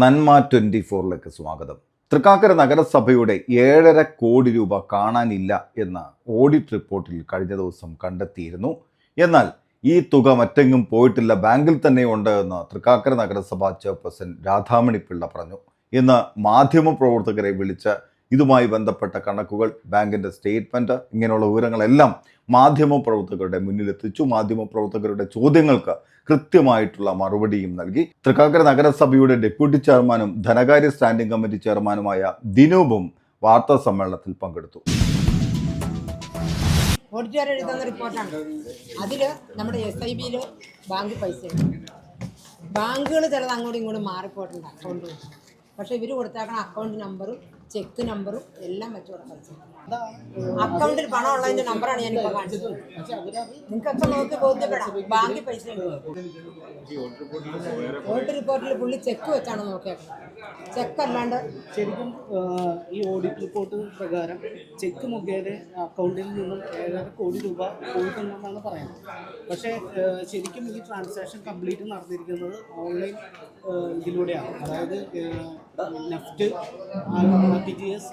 നന്മ ട്വന്റി ഫോറിലേക്ക് സ്വാഗതം. തൃക്കാക്കര നഗരസഭയുടെ ഏഴര കോടി രൂപ കാണാനില്ല എന്ന ഓഡിറ്റ് റിപ്പോർട്ടിൽ കഴിഞ്ഞ ദിവസം കണ്ടെത്തിയിരുന്നു. എന്നാൽ ഈ തുക മറ്റെങ്ങും പോയിട്ടില്ല. ബാങ്കിൽ തന്നെ ഉണ്ട് എന്ന് തൃക്കാക്കര നഗരസഭാ ചെയർപേഴ്സൺ രാധാമണി പിള്ള പറഞ്ഞു. ഇന്ന് മാധ്യമപ്രവർത്തകരെ വിളിച്ച് ഇതുമായി ബന്ധപ്പെട്ട കണക്കുകൾ ബാങ്കിന്റെ സ്റ്റേറ്റ്മെന്റ് ഇങ്ങനെയുള്ള വിവരങ്ങളെല്ലാം മാധ്യമപ്രവർത്തകരുടെ മുന്നിലെത്തിച്ചു മാധ്യമപ്രവർത്തകരുടെ ചോദ്യങ്ങൾക്ക് കൃത്യമായിട്ടുള്ള മറുപടിയും നൽകി. തൃക്കാക്കര നഗരസഭയുടെ ഡെപ്യൂട്ടി ചെയർമാനും ധനകാര്യ സ്റ്റാൻഡിംഗ് കമ്മിറ്റി ചെയർമാനുമായ ദിനൂപും വാർത്താ സമ്മേളനത്തിൽ പങ്കെടുത്തു. എഴുതുന്ന റിപ്പോർട്ടാണ്. അതിൽ നമ്മുടെ എസ് ഐ ബിയിൽ ബാങ്ക് പൈസ ബാങ്കുകൾ ചിലത് അങ്ങോട്ടും ഇങ്ങോട്ടും അക്കൗണ്ട് പക്ഷേ ഇവർ കൊടുത്തേക്കണ അക്കൗണ്ട് നമ്പറും ചെക്ക് നമ്പറും എല്ലാം വെച്ച് കൊടുക്കാം അക്കൗണ്ടിൽ പണം ഉള്ളതിന്റെ നമ്പറാണ് ഞാൻ ഇപ്പൊ കാണിച്ചത് നിങ്ങൾക്കൊക്കെ നോക്കി ബോധ്യപ്പെടാം? ബാങ്കിൽ പൈസ വോട്ട് റിപ്പോർട്ടിൽ പുള്ളി ചെക്ക് വെച്ചാണ് നോക്കിയത് ചെക്ക് അല്ലാണ്ട് ശരിക്കും ഈ ഓഡിറ്റ് റിപ്പോർട്ട് പ്രകാരം ചെക്ക് മുഖേന അക്കൗണ്ടിൽ നിന്നും ഏഴര കോടി രൂപ പോയിട്ടുണ്ടെന്നാണ് പറയുന്നത്. പക്ഷേ ശരിക്കും ഈ ട്രാൻസാക്ഷൻ കംപ്ലീറ്റ് നടന്നിരിക്കുന്നത് ഓൺലൈൻ ഇതിലൂടെയാണ്. അതായത് NEFT R T G S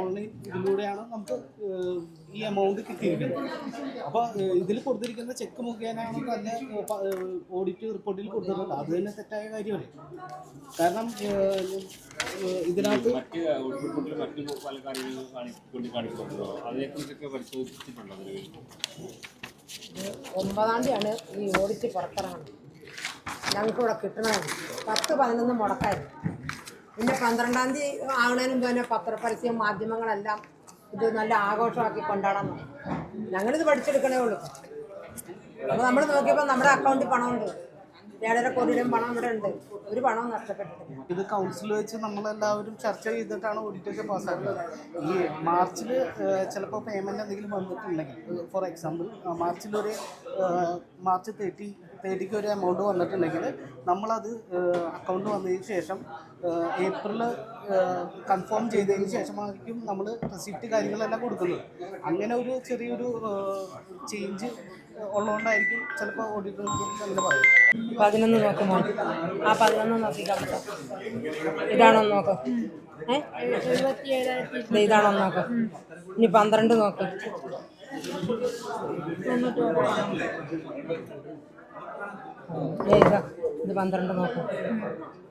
online ഇതിലൂടെയാണ് നമുക്ക് ഈ എമൗണ്ട് കിട്ടിയിരിക്കുന്നത്. അപ്പോൾ ഇതിൽ കൊടുത്തിരിക്കുന്ന ചെക്ക് മുഖേനയാണ് തന്നെ ഓഡിറ്റ് റിപ്പോർട്ടിൽ കൊടുത്തിട്ടുള്ളത്. അത് തന്നെ തെറ്റായ കാര്യമല്ലേ? കാരണം ഇതിനകത്ത് മറ്റ് പല കാര്യങ്ങളും അതിനെക്കുറിച്ചൊക്കെ പരിശോധിച്ചിട്ടുണ്ടോ ഒമ്പതാം തീയതിയാണ് ഈ ഓഡിറ്റ് പുറത്തിറങ്ങുന്നത്. ഞങ്ങൾക്ക് ഇവിടെ കിട്ടണതാണ് പത്ത് പതിനൊന്ന് മുടക്കായിരുന്നു. പിന്നെ പന്ത്രണ്ടാം തീയതി ആവണേനും മുമ്പ് തന്നെ പത്രപരസ്യം മാധ്യമങ്ങളെല്ലാം ഇത് നല്ല ആഘോഷമാക്കി കൊണ്ടാടാൻ ഞങ്ങളിത് പഠിച്ചെടുക്കണേ ഉള്ളൂ. അപ്പോൾ നമ്മൾ നോക്കിയപ്പോൾ നമ്മുടെ അക്കൗണ്ടിൽ പണമുണ്ട്. ഏഴര കോടിയുടെയും പണം ഇവിടെ ഉണ്ട്. ഒരു പണവും നഷ്ടപ്പെട്ടിട്ടില്ല. ഇത് കൗൺസിൽ വെച്ച് നമ്മളെല്ലാവരും ചർച്ച ചെയ്തിട്ടാണ് ഓഡിറ്റൊക്കെ പാസ്സാക്കുന്നത്. ഈ മാർച്ചിൽ ചിലപ്പോൾ പേയ്മെന്റ് എന്തെങ്കിലും വന്നിട്ടുണ്ടെങ്കിൽ ഫോർ എക്സാമ്പിൾ മാർച്ചിൽ ഒരു മാർച്ച് തേർട്ടി തേർട്ടിക്ക് ഒരു എമൗണ്ട് വന്നിട്ടുണ്ടെങ്കിൽ നമ്മളത് അക്കൗണ്ട് വന്നതിന് ശേഷം ഏപ്രിൽ കൺഫേം ചെയ്തതിന് ശേഷമായിരിക്കും നമ്മൾ റെസിപ്റ്റ് കാര്യങ്ങളെല്ലാം കൊടുക്കുന്നത്. അങ്ങനെ ഒരു ചെറിയൊരു ചേഞ്ച് ഉള്ളതുകൊണ്ടായിരിക്കും ചിലപ്പോൾ ഓഡിറ്റർ അങ്ങനെ പറയും. പതിനൊന്ന് നോക്കുമോ? ആ പതിനൊന്ന് നോക്കി ഇതാണോ നോക്കാം? ഇതാണോ നോക്കാം? ഇനി പന്ത്രണ്ട് നോക്ക്. ഇതാ പന്ത്രണ്ട് നോക്കാം.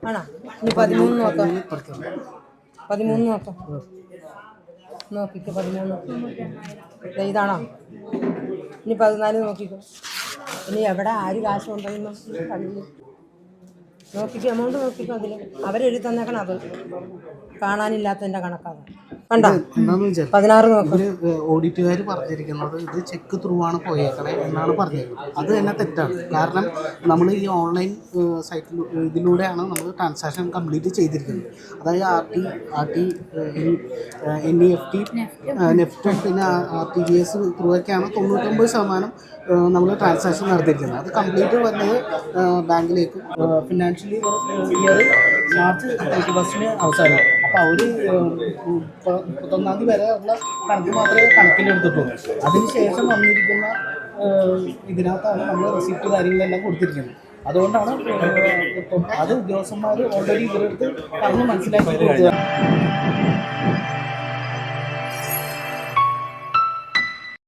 ആണോ? ഇനി പതിമൂന്ന് നോക്കാം. പതിമൂന്ന് നോക്കാം. നോക്കിക്കോ പതിമൂന്ന്. ഇതാണോ? ഇനി പതിനാല് നോക്കിക്കോ. ഇനി എവിടെ ആര് കാശ് കൊണ്ടുപോയി കണ്ടില്ല നോക്കിക്കോ എമൗണ്ട് നോക്കിക്കോ അതിൽ അവരെഴുതി തന്നേക്കണം അത്. കാണാനില്ലാത്തതിന്റെ കണക്കാണ് കണ്ടോ? എന്താണെന്ന് വെച്ചാൽ പതിനാറ് നോക്ക്. ഇവർ ഓഡിറ്റുകാർ പറഞ്ഞിരിക്കുന്നത് ഇത് ചെക്ക് ത്രൂ ആണ് പോയേക്കണേ എന്നാണ് പറഞ്ഞിരിക്കുന്നത്. അത് തന്നെ തെറ്റാണ്. കാരണം നമ്മൾ ഈ ഓൺലൈൻ സൈറ്റിൽ ഇതിലൂടെയാണ് നമ്മൾ ട്രാൻസാക്ഷൻ കംപ്ലീറ്റ് ചെയ്തിരിക്കുന്നത്. അതായത് R T R T N E F T NEFT പിന്നെ R T G S through ഒക്കെയാണ് തൊണ്ണൂറ്റൊമ്പത് ശതമാനം നമ്മൾ ട്രാൻസാക്ഷൻ നടത്തിയിരിക്കുന്നത്. അത് കംപ്ലീറ്റ് വരുന്നത് ബാങ്കിലേക്കും ഫിനാൻഷ്യലി ഇയർ മാർച്ച് തേർട്ടി ഫസ്റ്റിന് അവസാനം. അവർ മുപ്പത്തൊന്നാം തീയതി വരെ ഉള്ള കണക്ക് മാത്രമേ കണക്കിലെടുത്തിട്ടുള്ളൂ. അതിനുശേഷം വന്നിരിക്കുന്ന ഇതിനകത്താണ് നമ്മൾ റെസിപ്റ്റ് കാര്യങ്ങളെല്ലാം കൊടുത്തിരിക്കുന്നത്. അതുകൊണ്ടാണ് അത് ഉദ്യോഗസ്ഥന്മാർ ഓൾറെഡി ഇവരെടുത്ത് പറഞ്ഞ് മനസ്സിലാക്കി കൊടുത്തത്.